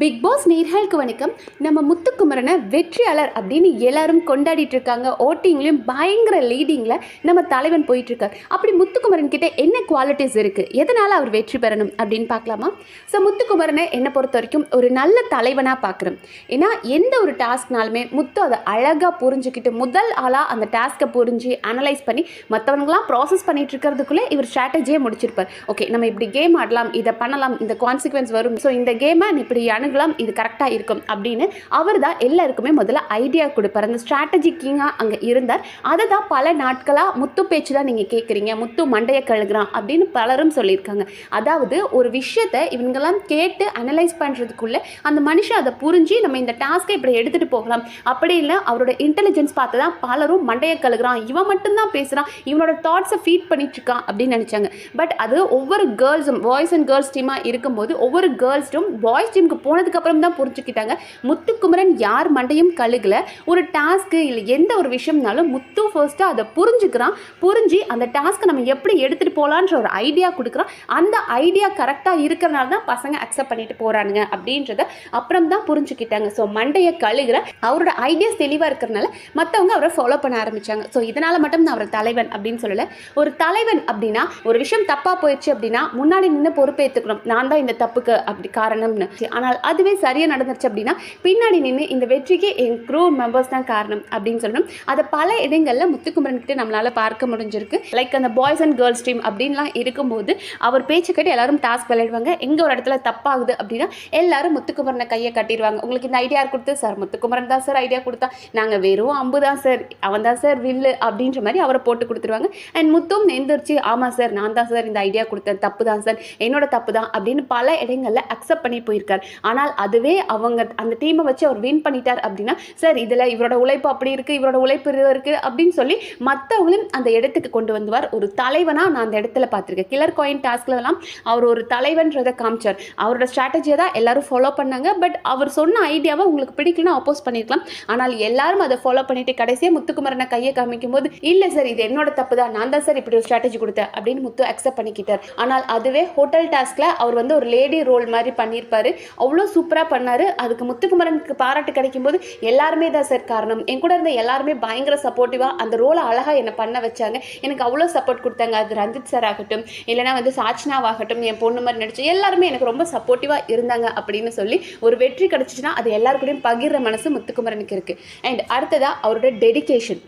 Big pass நேர்களுக்கு வணக்கம். நம்ம முத்துக்குமரனை வெற்றியாளர் அப்படின்னு எல்லாரும் கொண்டாடிட்டு இருக்காங்க. ஓட்டிங்லையும் பயங்கர லீடிங்கில் நம்ம தலைவன் போயிட்டுருக்கார். அப்படி முத்துக்குமரன் கிட்ட என்ன குவாலிட்டிஸ் இருக்கு? எதனால அவர் வெற்றி பெறணும் அப்படின்னு பார்க்கலாமா? ஸோ முத்துக்குமரனை என்னை பொறுத்த வரைக்கும் ஒரு நல்ல தலைவனாக பார்க்குறோம் ஏன்னா எந்த ஒரு டாஸ்க்னாலுமே முத்து அதை அழகாக புரிஞ்சுக்கிட்டு முதல் ஆளாக அந்த டாஸ்க்கை புரிஞ்சு அனலைஸ் பண்ணி மற்றவங்களாம் ப்ராசஸ் பண்ணிட்டு இருக்கிறதுக்குள்ளே இவர் ஸ்ட்ராட்டஜியே முடிச்சிருப்பார். ஓகே நம்ம இப்படி கேம் ஆடலாம் இதை பண்ணலாம் இந்த கான்சிக்வன்ஸ் வரும். ஸோ இந்த கேமை இப்படி அணுகலாம் இது கரெக்டாக இருக்கும் அப்படின்னு அவர் தான் எல்லாருக்குமே முதல்ல ஐடியா கொடுப்பார். அந்த ஸ்ட்ராட்டஜி கிங்காக அங்கே இருந்தார். அதை தான் பல நாட்களாக முத்து பேச்சு தான் நீங்கள் கேட்குறீங்க முத்து மண்டையை கழுகுறான் அப்படின்னு பலரும் சொல்லியிருக்காங்க. அதாவது ஒரு விஷயத்தை இவங்கெல்லாம் கேட்டு அனலைஸ் பண்ணுறதுக்குள்ளே அந்த மனுஷன் அதை புரிஞ்சு நம்ம இந்த டாஸ்க்கை இப்படி எடுத்துகிட்டு போகலாம். அப்படி இல்லை அவரோட இன்டெலிஜென்ஸ் பார்த்து தான் பலரும் மண்டையை கழுகுறான். இவன் மட்டும்தான் பேசுகிறான் இவனோட தாட்ஸை ஃபீட் பண்ணிட்டுருக்கான் அப்படின்னு நினச்சாங்க. பட் அது ஒவ்வொரு கேர்ள்ஸும் பாய்ஸ் அண்ட் கேர்ள்ஸ் டீமாக இருக்கும்போது ஒவ்வொரு கேர்ள்ஸும் பாய்ஸ் டீமுக்கு போன போனதுக்கப்புறம் தான் புரிஞ்சுக்கிட்டாங்க. முத்துக்குமரன் யார் மண்டையும் கழுகல. ஒரு டாஸ்க்கு இல்லை எந்த ஒரு விஷயம்னாலும் முத்து ஃபர்ஸ்ட்டாக அதை புரிஞ்சுக்கிறான். புரிஞ்சு அந்த டாஸ்க்கை நம்ம எப்படி எடுத்துகிட்டு போகலான்ற ஒரு ஐடியா கொடுக்குறான். அந்த ஐடியா கரெக்டாக இருக்கிறனால தான் பசங்க அக்செப்ட் பண்ணிட்டு போகிறானுங்க அப்படின்றத அப்புறம் தான் புரிஞ்சுக்கிட்டாங்க. ஸோ மண்டையை கழுகுற அவரோட ஐடியாஸ் தெளிவாக இருக்கிறனால மற்றவங்க அவரை ஃபாலோ பண்ண ஆரம்பித்தாங்க ஸோ இதனால் மட்டும் நான் அவர் தலைவன் அப்படின்னு சொல்லலை. ஒரு தலைவன் அப்படின்னா ஒரு விஷயம் தப்பாக போயிடுச்சு அப்படின்னா முன்னாடி நின்று பொறுப்பேற்றுக்கணும் நான் தான் இந்த தப்புக்கு அப்படி காரணம்னு. ஆனால் அதுவே சரியாக நடந்துருச்சு அப்படின்னா பின்னாடி நின்று இந்த வெற்றிக்கு என் க்ரூ மெம்பர்ஸ் தான் காரணம் அப்படின்னு சொல்லணும். அதை பல இடங்களில் முத்துக்குமரன் கிட்டே நம்மளால் பார்க்க முடிஞ்சிருக்கு. லைக் அந்த பாய்ஸ் அண்ட் கேர்ள்ஸ் டீம் அப்படின்லாம் இருக்கும்போது அவர் பேச்சு கட்டி எல்லாரும் டாஸ்க் விளையாடுவாங்க. எங்கே ஒரு இடத்துல தப்பாகுது அப்படின்னா எல்லாரும் முத்துக்குமரனை கையை கட்டிடுவாங்க. உங்களுக்கு இந்த ஐடியா கொடுத்து சார் முத்துக்குமரன் தான் சார் ஐடியா கொடுத்தா. நாங்கள் வெறும் அம்பு தான் சார். அவன் தான் சார் வில்லு அப்படின்ற மாதிரி அவரை போட்டு கொடுத்துருவாங்க. அண்ட் முத்தும் எந்திரிச்சு ஆமாம் சார் நான் தான் சார் இந்த ஐடியா கொடுத்தேன். தப்பு தான் சார். என்னோட தப்பு தான். அப்படின்னு பல இடங்களில் அக்செப்ட் பண்ணி போயிருக்கார். ஆனால் ஆனால் அதுவே அவங்க அந்த டீமை வச்சு அவர் வின் பண்ணிட்டார் அப்படின்னா சார் இதில் இவரோட உழைப்பு அப்படி இருக்குது இவரோட உழைப்பு இருக்குது அப்படின்னு சொல்லி மற்றவங்களும் அந்த இடத்துக்கு கொண்டு வந்துவார். ஒரு தலைவனாக நான் அந்த இடத்துல பார்த்துருக்கேன். கிளர் காயின் டாஸ்க்லலாம் அவர் ஒரு தலைவன்றதை காமிச்சார். அவரோட ஸ்ட்ராட்டஜியை தான் எல்லாரும் ஃபாலோ பண்ணாங்க. பட் அவர் சொன்ன ஐடியாவை உங்களுக்கு பிடிக்கலன்னா அப்போஸ் பண்ணியிருக்கலாம் ஆனால் எல்லாரும் அதை ஃபாலோ பண்ணிட்டு கடைசியாக முத்துக்குமரனை கையை காமிக்கும் போது இல்லை சார் இது என்னோட தப்பு தான். நான் தான் சார் இப்படி ஒரு ஸ்ட்ராட்டஜி கொடுத்தேன் அப்படின்னு முத்து அக்செப்ட் பண்ணிக்கிட்டார். ஆனால் அதுவே ஹோட்டல் டாஸ்கில் அவர் வந்து ஒரு லேடி ரோல் மாதிரி பண்ணியிருப்பார். அவ்வளோ சூப்பராக பண்ணார். அதுக்கு முத்துக்குமரனுக்கு பாராட்டு கிடைக்கும் போது எல்லாருமே தான் சார் காரணம். என் கூட இருந்த எல்லாருமே பயங்கர சப்போர்ட்டிவாக அந்த ரோலை அழகாக என்னை பண்ண வச்சாங்க. எனக்கு அவ்வளோ சப்போர்ட் கொடுத்தாங்க. அது ரஞ்சித் சார் ஆகட்டும் இல்லைனா வந்து சாட்சினாவாகட்டும் என் பொண்ணு மாதிரி நடிச்சு எல்லாருமே எனக்கு ரொம்ப சப்போர்ட்டிவாக இருந்தாங்க அப்படின்னு சொல்லி ஒரு வெற்றி கிடச்சிச்சுன்னா அது எல்லாருக்கூடையும் பகிர்ற மனசு முத்துக்குமரனுக்கு இருக்குது அண்ட் அடுத்ததாக அவரோட டெடிகேஷன்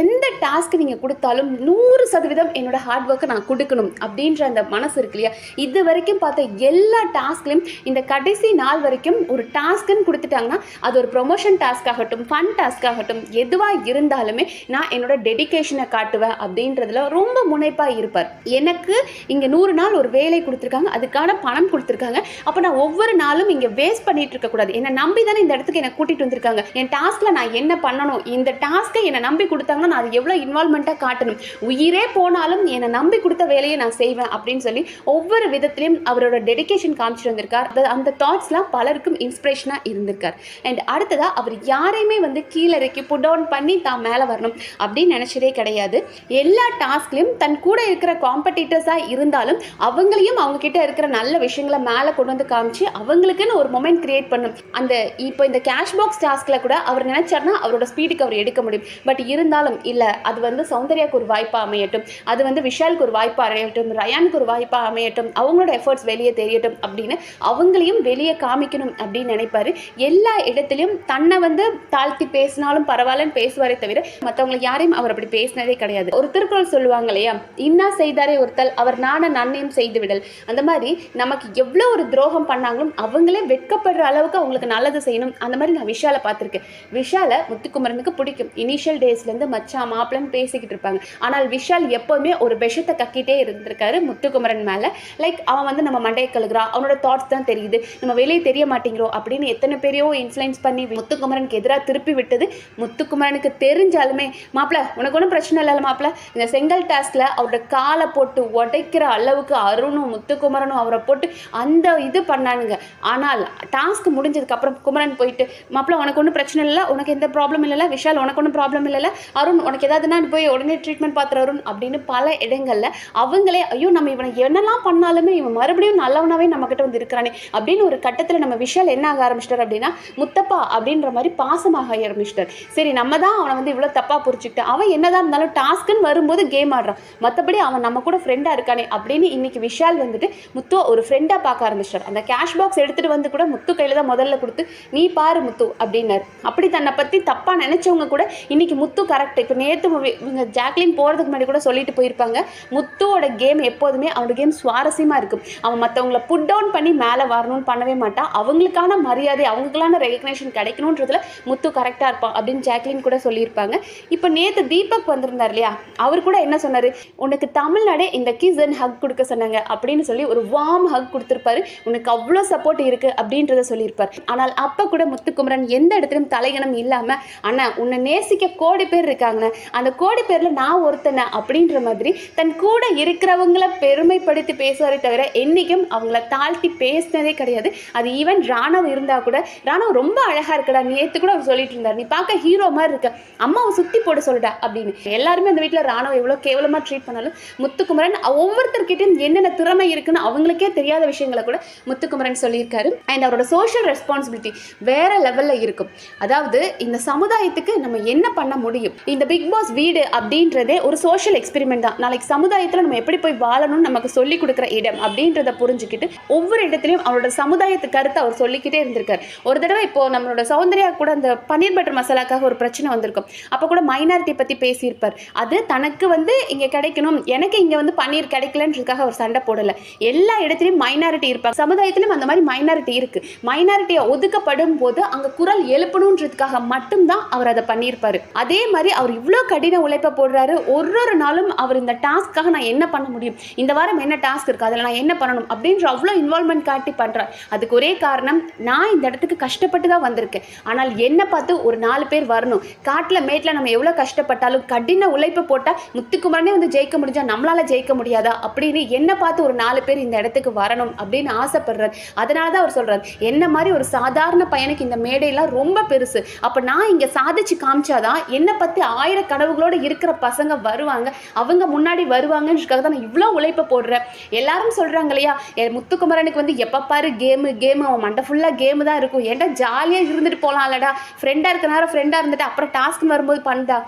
எந்த டாஸ்க் நீங்கள் கொடுத்தாலும் நூறு சதவீதம் என்னோட ஹார்ட் ஒர்க்கை நான் கொடுக்கணும் அப்படின்ற அந்த மனசு இருக்கு இல்லையா? இது வரைக்கும் பார்த்த எல்லா டாஸ்க்லையும் இந்த கடைசி நாள் வரைக்கும் ஒரு டாஸ்க்குன்னு கொடுத்துட்டாங்கன்னா அது ஒரு ப்ரொமோஷன் டாஸ்க் ஆகட்டும் ஃபன் டாஸ்க் ஆகட்டும் எதுவாக இருந்தாலுமே நான் என்னோட டெடிகேஷனை காட்டுவேன் அப்படின்றதுல ரொம்ப முனைப்பாக இருப்பார். எனக்கு இங்கே நூறு நாள் ஒரு வேலை கொடுத்துருக்காங்க அதுக்கான பணம் கொடுத்துருக்காங்க. அப்போ நான் ஒவ்வொரு நாளும் இங்கே வேஸ்ட் பண்ணிட்டு இருக்கக்கூடாது என்னை நம்பி தானே இந்த இடத்துக்கு என்னை கூட்டிகிட்டு வந்திருக்காங்க. என் டாஸ்கில் நான் என்ன பண்ணணும்? இந்த டாஸ்க்கை என்னை நம்பி கொடுத்தாங்கன்னா நான் அது எவ்வளோ இன்வால்மெண்ட்டாக காட்டணும்? உயிரே போனாலும் என்னை நம்பி கொடுத்த வேலையை நான் செய்வேன் அப்படின்னு சொல்லி ஒவ்வொரு விதத்துலையும் அவரோட டெடிகேஷன் காமிச்சிட்டு வந்திருக்கார். அந்த தாட்ஸ்லாம் பலருக்கும் இன்ஸ்பிரேஷனாக இருந்திருக்கார். அண்ட் அடுத்ததாக அவர் யாரையுமே வந்து கீழே இறக்கி புட் டவுன் பண்ணி தான் மேலே வரணும் அப்படின்னு நினச்சதே கிடையாது. எல்லா டாஸ்க்லையும் தன் கூட இருக்கிற காம்படிட்டர்ஸாக இருந்தாலும் அவங்களையும் அவங்க கிட்ட இருக்கிற நல்ல விஷயங்களை மேலே கொண்டு வந்து காமிச்சு அவங்களுக்குன்னு ஒரு மொமெண்ட் கிரியேட் பண்ணும். அந்த இப்போ இந்த கேஷ் பாக்ஸ் டாஸ்கில் கூட அவர் நினச்சார்னா அவரோட ஸ்பீடுக்கு அவர் எடுக்க முடியும். பட் இருந்தாலும் இல்லை அது வந்து சௌந்தர்யாவுக்கு ஒரு வாய்ப்பாக அமையட்டும். அது வந்து விஷாலுக்கு ஒரு வாய்ப்பாக அமையட்டும். ரயானுக்கு ஒரு வாய்ப்பாக அமையட்டும். அவங்களோட எஃபர்ட்ஸ் வெளியே தெரியட்டும் அப்படின்னு அவங்களையும் வெளியே காமிக்கணும் அப்படின்னு நினைப்பாரு. எல்லா இடத்துலையும் தன்னை வந்து தாழ்த்தி பேசினாலும் பரவாயில்லன்னு பேசுவாரே தவிர மற்றவங்களை யாரையும் அவர் அப்படி பேசினதே கிடையாது. ஒரு திருக்குறள் சொல்லுவாங்க இல்லையா? இன்னா செய்தாரே ஒருத்தல் அவர் நான நன்மையும் செய்து விடல். அந்த மாதிரி நமக்கு எவ்வளோ ஒரு துரோகம் பண்ணாங்களும் அவங்களே வெட்கப்படுற அளவுக்கு அவங்களுக்கு நல்லது செய்யணும். அந்த மாதிரி நான் விஷாலை பார்த்துருக்கேன். விஷாலை முத்துக்குமரனுக்கு பிடிக்கும். இனிஷியல் டேஸ்லேருந்து மச்சான் மாப்பிளன்னு பேசிக்கிட்டு இருப்பாங்க. ஆனால் விஷால் எப்போவுமே ஒரு விஷத்தை கக்கிட்டே இருந்திருக்காரு முத்துக்குமரன் மேலே. லைக் அவன் வந்து நம்ம மண்டையை கழுகுறான் அவனோட தாட்ஸ் தான் தெரியுது. நம்ம வெளியே தெரிய மாட்டேங்கிறோம் அப்படின்னு எத்தனை பேரையோ இன்ஃப்ளூயன்ஸ் பண்ணி முத்துக்குமரனுக்கு எதிராக திருப்பி விட்டது. முத்துக்குமரனுக்கு தெரிஞ்சாலுமே மாப்பிள உனக்கு ஒன்றும் பிரச்சனை இல்லைல்ல மாப்பிள. இந்த செங்கல் டாஸ்கில் அவரோட காலை போட்டு உடைக்கிற அளவுக்கு அருணும் முத்துக்குமரனும் அவரை போட்டு அந்த இது பண்ணானுங்க. ஆனால் டாஸ்க் முடிஞ்சதுக்கப்புறம் குமரன் போயிட்டு மாப்பிள உனக்கு ஒன்றும் பிரச்சனை இல்லை உனக்கு எந்த ப்ராப்ளம் இல்லைல்ல? விஷால் உனக்கு ஒன்றும் ப்ராப்ளம் இல்லைல்ல? அருண் உனக்கு ஏதாவதுன்னா போய் உடனே ட்ரீட்மெண்ட் பார்த்துரு அருண் அப்படின்னு பல இடங்களில் அவங்களே ஐயோ நம்ம இவனை என்னெல்லாம் பண்ணாலுமே இவன் மறுபடியும் நல்லவனாகவே நம்மக்கிட்ட வந்து இருக்கிறானே அப்படின்னு ஒரு கட்டத்தில் இடத்துல நம்ம விஷால் என்ன ஆக ஆரம்பிச்சிட்டார் அப்படின்னா முத்தப்பா அப்படின்ற மாதிரி பாசமாக ஆரம்பிச்சிட்டார். சரி நம்ம தான் அவனை வந்து இவ்வளோ தப்பாக புரிச்சுக்கிட்டேன் அவன் என்னதான் இருந்தாலும் டாஸ்க்குன்னு வரும்போது கேம் ஆடுறான். மற்றபடி அவன் நம்ம கூட ஃப்ரெண்டாக இருக்கானே அப்படின்னு இன்னைக்கு விஷால் வந்துட்டு முத்து ஒரு ஃப்ரெண்டாக பார்க்க ஆரம்பிச்சிட்டார். அந்த கேஷ் பாக்ஸ் எடுத்துகிட்டு வந்து கூட முத்து கையில் தான் முதல்ல கொடுத்து நீ பாரு முத்து அப்படின்னாரு. அப்படி தன்னை பற்றி தப்பாக நினச்சவங்க கூட இன்னைக்கு முத்து கரெக்ட் இப்போ நேற்று இவங்க ஜாக்லின் போகிறதுக்கு முன்னாடி கூட சொல்லிட்டு போயிருப்பாங்க. முத்துவோட கேம் எப்போதுமே அவனோட கேம் சுவாரஸ்யமாக இருக்கும். அவன் மற்றவங்கள புட் டவுன் பண்ணி மேலே வரணும்னு பண்ணவே மாட்டான். அவங்களுக்கான மரியாதை அவங்களுக்கான ரெகக்னேஷன் கிடைக்கணுன்றதுல முத்து கரெக்டாக இருப்பான் அப்படின்னு ஜாக்லின் கூட சொல்லியிருப்பாங்க. இப்போ நேற்று தீபக் வந்திருந்தார் இல்லையா? அவர் கூட என்ன சொன்னார்? உனக்கு தமிழ்நாடே இந்த கிஸ் அண்ட் ஹக் கொடுக்க சொன்னாங்க அப்படின்னு சொல்லி ஒரு வார்ம் ஹக் கொடுத்துருப்பாரு. உனக்கு அவ்வளோ சப்போர்ட் இருக்குது அப்படின்றத சொல்லியிருப்பார். ஆனால் அப்போ கூட முத்துக்குமரன் எந்த இடத்துலையும் தலைகணம் இல்லாமல் அண்ணா உன்னை நேசிக்க கோடி பேர் இருக்காங்கண்ணே. அந்த கோடி பேரில் நான் ஒருத்தனை அப்படின்ற மாதிரி தன் கூட இருக்கிறவங்கள பெருமைப்படுத்தி பேசுவாரே தவிர என்றைக்கும் அவங்கள தாழ்த்தி பேசினதே கிடையாது. அது ஈவன் ராணவ் இருந்தால் கூட ராணவ் ரொம்ப அழகாக இருக்கடா. நேற்று கூட அவர் சொல்லிட்டு இருந்தார். நீ பார்க்க ஹீரோ மாதிரி இருக்க. அம்மாவை சுற்றி போட சொல்லிட்டா அப்படின்னு. எல்லாருமே அந்த வீட்டில் ராணவ் எவ்வளோ கேவலமாக ட்ரீட் பண்ணாலும் முத்துக்குமரன் ஒவ்வொருத்தர்கிட்டையும் என்னென்ன திறமை இருக்குன்னு அவங்களுக்கே தெரியாத விஷயங்களை கூட முத்துக்குமரன் சொல்லியிருக்காரு. அண்ட் அவரோட சோஷியல் ரெஸ்பான்சிபிலிட்டி வேற லெவலில் இருக்கும். அதாவது இந்த சமுதாயத்துக்கு நம்ம என்ன பண்ண முடியும்? இந்த பிக் பாஸ் வீடு அப்படின்றதே ஒரு சோஷியல் எக்ஸ்பெரிமெண்ட் தான். நாளைக்கு சமுதாயத்தில் நம்ம எப்படி போய் வாழணும்னு நமக்கு சொல்லி கொடுக்குற இடம் அப்படின்றத புரிஞ்சுக்கிட்டு ஒவ்வொரு இடத்துலையும் அவரோட சமுதாயத்துக்கு கருத்தை அவர் சொல்லிக்கிட்டே இருந்திருக்கார். ஒரு தடவை இப்போ நம்மளோட சௌந்தர்யா கூட அந்த பன்னீர் பட்டர் மசாலாக்காக ஒரு பிரச்சனை வந்திருக்கும். அப்போ கூட மைனாரிட்டி பற்றி பேசியிருப்பார். அது தனக்கு வந்து இங்கே கிடைக்கணும். எனக்கு இங்கே வந்து பன்னீர் கிடைக்கலன்றதுக்காக அவர் சண்டை போடலை. எல்லா இடத்துலையும் மைனாரிட்டி இருப்பாங்க. சமுதாயத்திலும் அந்த மாதிரி மைனாரிட்டி இருக்குது மைனாரிட்டியை ஒதுக்கப்படும் போது அங்கே குரல் எழுப்பணுன்றதுக்காக மட்டும்தான் அவர் அதை பண்ணியிருப்பார். அதே மாதிரி அவர் இவ்வளோ கடின உழைப்பை போடுறாரு. ஒரு ஒரு நாளும் அவர் இந்த டாஸ்க்காக நான் என்ன பண்ண முடியும்? இந்த வாரம் என்ன டாஸ்க் இருக்குது அதில் நான் என்ன பண்ணணும்? அப்படின்ற அவ்வளோ இன்வால்மெண்ட் காட்டி பண்ணுறார் அதுக்கு காரணம் நான் இந்த இடத்துக்கு கஷ்டப்பட்டு தான் வந்திருக்கேன். ஆனால் என்னை பார்த்து ஒரு நாலு பேர் வரணும். காட்டில் மேட்டில் நம்ம எவ்வளோ கஷ்டப்பட்டாலும் கடின உழைப்பு போட்டால் முத்துக்குமரனே வந்து ஜெயிக்க முடிஞ்சால் நம்மளால் ஜெயிக்க முடியாதா? அப்படின்னு என்னை பார்த்து ஒரு நாலு பேர் இந்த இடத்துக்கு வரணும் அப்படின்னு ஆசைப்படுறாரு. அதனால தான் அவர் சொல்கிறார் என்ன மாதிரி ஒரு சாதாரண பையனுக்கு இந்த மேடையெல்லாம் ரொம்ப பெருசு. அப்போ நான் இங்கே சாதிச்சு காமிச்சாதான் என்னை பற்றி ஆயிரம் கனவுகளோடு இருக்கிற பசங்க வருவாங்க. அவங்க முன்னாடி வருவாங்கன்றதுக்காக தான் நான் இவ்வளோ உழைப்பை போடுறேன். எல்லாரும் சொல்கிறாங்க இல்லையா முத்துக்குமரனுக்கு வந்து எப்போ பாரு கேமு கேம் அவன் மண்டை ஃபுல்லாக கேமு தான் இருக்கும். ஏன்டா ஜாலியாக இருந்துட்டு போகலாம்லடா ஃப்ரெண்டாக இருக்க நேரம் ஃப்ரெண்டாக இருந்துட்டு அப்புறம் டாஸ்க்னு வரும்போது பண்ணுடா.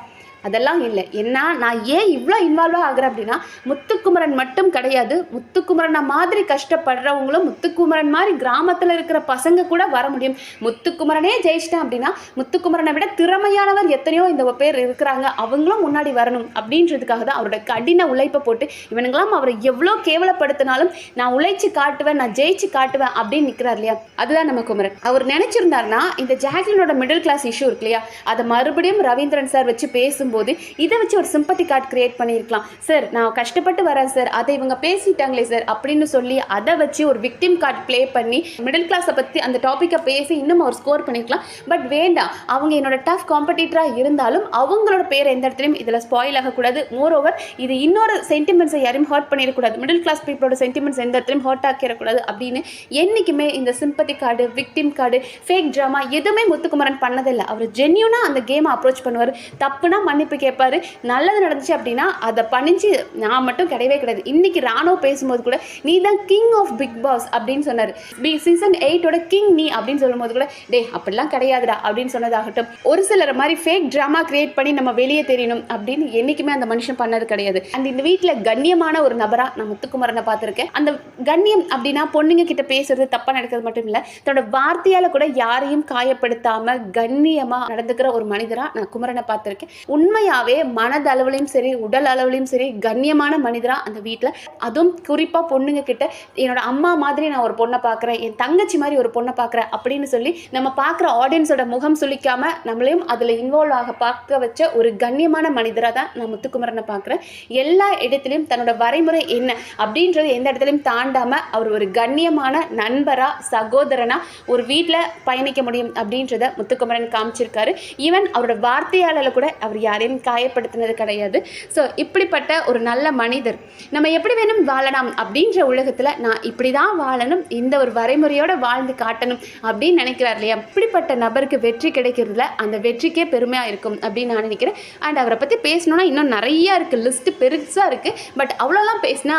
அதெல்லாம் இல்லை. என்ன நான் ஏன் இவ்வளோ இன்வால்வாக ஆகுறேன் அப்படின்னா முத்துக்குமரன் மட்டும் கிடையாது. முத்துக்குமரனை மாதிரி கஷ்டப்படுறவங்களும் முத்துக்குமரன் மாதிரி கிராமத்தில் இருக்கிற பசங்க கூட வர முடியும். முத்துக்குமரனே ஜெயிச்சிட்டேன் அப்படின்னா முத்துக்குமரனை விட திறமையானவர் எத்தனையோ இந்த பேர் இருக்கிறாங்க. அவங்களும் முன்னாடி வரணும் அப்படின்றதுக்காக தான் அவரோட கடின உழைப்பை போட்டு இவனுங்களாம் அவரை எவ்வளோ கேவலப்படுத்தினாலும் நான் உழைச்சி காட்டுவேன் நான் ஜெயிச்சு காட்டுவேன் அப்படின்னு நிற்கிறார் இல்லையா? அதுதான் நம்ம குமரன். அவர் நினைச்சிருந்தாருன்னா இந்த ஜாக்லினோட மிடில் கிளாஸ் இஷ்யூ இருக்கு இல்லையா? அதை மறுபடியும் ரவீந்திரன் சார் வச்சு பேசும் பேசும்போது இதை வச்சு ஒரு சிம்பத்தி கார்டு கிரியேட் பண்ணியிருக்கலாம். சார் நான் கஷ்டப்பட்டு வரேன் சார் அதை இவங்க பேசிட்டாங்களே சார் அப்படின்னு சொல்லி அதை வச்சு ஒரு விக்டிம் கார்டு ப்ளே பண்ணி மிடில் கிளாஸை பற்றி அந்த டாப்பிக்கை பேசி இன்னும் அவர் ஸ்கோர் பண்ணியிருக்கலாம் பட் வேண்டாம். அவங்க என்னோட டஃப் காம்படிட்டராக இருந்தாலும் அவங்களோட பேர் எந்த இடத்துலையும் இதில் ஸ்பாயில் ஆகக்கூடாது. மோர் ஓவர் இது இன்னொரு சென்டிமெண்ட்ஸை யாரையும் ஹர்ட் பண்ணிடக்கூடாது. மிடில் கிளாஸ் பீப்புளோட சென்டிமெண்ட்ஸ் எந்த இடத்துலையும் ஹர்ட் ஆக்கிடக்கூடாது அப்படின்னு என்றைக்குமே இந்த sympathy card victim card fake drama எதுவுமே முத்துக்குமரன் பண்ணதில்லை. அவர் ஜென்யூனாக அந்த கேமை அப்ரோச் பண்ணுவார். தப்புனா மன்னிப்பு கேட்பாரு நல்லது நடந்துச்சு அப்படின்னா அதை பணிஞ்சு நான் மட்டும் கிடையவே கிடையாது. இன்னைக்கு ராணுவ பேசும்போது கூட நீ தான் கிங் ஆஃப் பிக் பாஸ் அப்படின்னு சொன்னார். பி சீசன் எயிட்டோட கிங் நீ அப்படின்னு சொல்லும்போது கூட டே அப்படிலாம் கிடையாதுடா அப்படின்னு சொன்னதாகட்டும். ஒரு சிலர் மாதிரி ஃபேக் ட்ராமா கிரியேட் பண்ணி நம்ம வெளியே தெரியணும் அப்படின்னு என்றைக்குமே அந்த மனுஷன் பண்ணது கிடையாது. அண்ட் இந்த வீட்டில் கண்ணியமான ஒரு நபராக நான் முத்துக்குமரனை பார்த்துருக்கேன். அந்த கண்ணியம் அப்படின்னா பொண்ணுங்க கிட்ட பேசுறது தப்பாக நடக்கிறது மட்டும் இல்லை தன்னோட வார்த்தையால் கூட யாரையும் காயப்படுத்தாமல் கண்ணியமாக நடந்துக்கிற ஒரு மனிதராக நான் குமரனை பார்த்துருக்கேன். உண்மையாகவே மனதளவுலையும் சரி உடல் அளவுலையும் சரி கண்ணியமான மனிதராக அந்த வீட்டில் அதுவும் குறிப்பாக பொண்ணுங்க கிட்ட என்னோட அம்மா மாதிரி நான் ஒரு பொண்ணை பார்க்குறேன் என் தங்கச்சி மாதிரி ஒரு பொண்ணை பார்க்குறேன் அப்படின்னு சொல்லி நம்ம பார்க்குற ஆடியன்ஸோட முகம் சுளிக்காம நம்மளையும் அதில் இன்வால்வ் ஆக பார்க்க வச்ச ஒரு கண்ணியமான மனிதராக தான் நான் முத்துக்குமரனை பார்க்குறேன் எல்லா இடத்துலையும் தன்னோட வரைமுறை என்ன அப்படின்றது எந்த இடத்துலையும் தாண்டாம அவர் ஒரு கண்ணியமான நண்பரா சகோதரனா ஒரு வீட்டில் பயணிக்க முடியும் அப்படின்றத முத்துக்குமரன் காமிச்சிருக்காரு. ஈவன் அவரோட வார்த்தையாளர் கூட அவர் யார் யாரையும் காயப்படுத்தினது கிடையாது. ஸோ இப்படிப்பட்ட ஒரு நல்ல மனிதர். நம்ம எப்படி வேணும் வாழலாம் அப்படின்ற உலகத்தில் நான் இப்படி தான் வாழணும் இந்த ஒரு வரைமுறையோடு வாழ்ந்து காட்டணும் அப்படின்னு நினைக்கிறார் இல்லையா? இப்படிப்பட்ட நபருக்கு வெற்றி கிடைக்கிறதுல அந்த வெற்றிக்கே பெருமையாக இருக்கும் அப்படின்னு நான் நினைக்கிறேன். அண்ட் அவரை பற்றி பேசணுன்னா இன்னும் நிறையா இருக்குது லிஸ்ட்டு பெருசாக இருக்குது பட் அவ்வளோலாம் பேசினா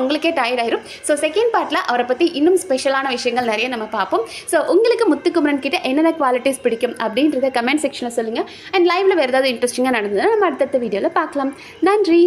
உங்களுக்கே டயர்ட் ஆயிரும். ஸோ செகண்ட் பார்ட்டில் அவரை பற்றி இன்னும் ஸ்பெஷலான விஷயங்கள் நிறைய நம்ம பார்ப்போம். ஸோ உங்களுக்கு முத்துக்குமரன் கிட்ட என்னென்ன குவாலிட்டிஸ் பிடிக்கும் அப்படின்றத கமெண்ட் செக்ஷனில் சொல்லுங்கள் அண்ட் லைவ்ல வேறு ஏதாவது இன்ட்ரெஸ்டிங்காக நடந்ததை நம்ம அடுத்தடுத்த வீடியோவில் பார்க்கலாம். நன்றி.